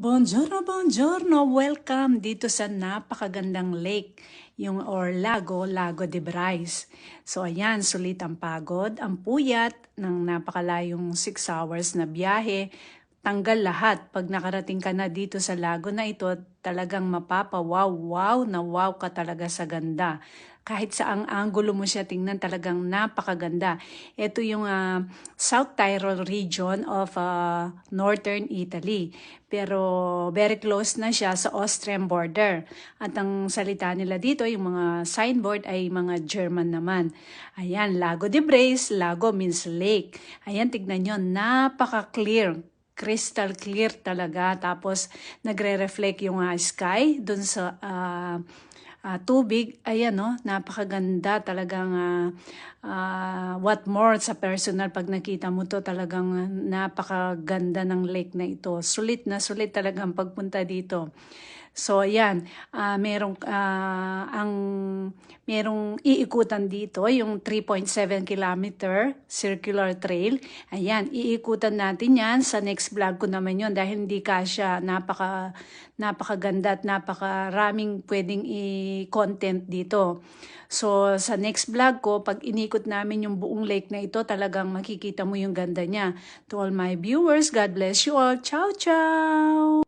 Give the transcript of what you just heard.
Buongiorno, buongiorno! Welcome dito sa napakagandang lake, yung or lago, Lago de Brais. So ayan, sulit ang pagod, ang puyat ng napakalayong 6 hours na biyahe. Tanggal lahat. Pag nakarating ka na dito sa lago na ito, talagang mapapa wow, na wow ka talaga sa ganda. Kahit sa ang angulo mo siya tingnan, talagang napakaganda. Ito yung ah, South Tyrol region of ah, northern Italy. Pero very close na siya sa Austrian border. At ang salita nila dito, yung mga signboard ay mga German naman. Ayan, Lago de Brais, Lago means lake. Ayan, tignan nyo, napaka-clear crystal clear talaga. Tapos, nagre-reflect yung ah, sky dun sa ah, ah, tubig. Ayan, no? Napakaganda talagang ah, ah, what more sa personal pag nakita mo to talagang napakaganda ng lake na ito. Sulit na sulit talagang pagpunta dito. So ayan, ah merong ah, ang merong iikutan dito yung 3.7 kilometer circular trail. Ayan, iikutan natin 'yan sa next vlog ko naman 'yon dahil hindi kasya napaka napakaganda at napakaraming pwedeng i-content dito. So sa next vlog ko, pag inikot namin yung buong lake na ito, talagang makikita mo yung ganda niya. To all my viewers, God bless you all. Ciao, ciao!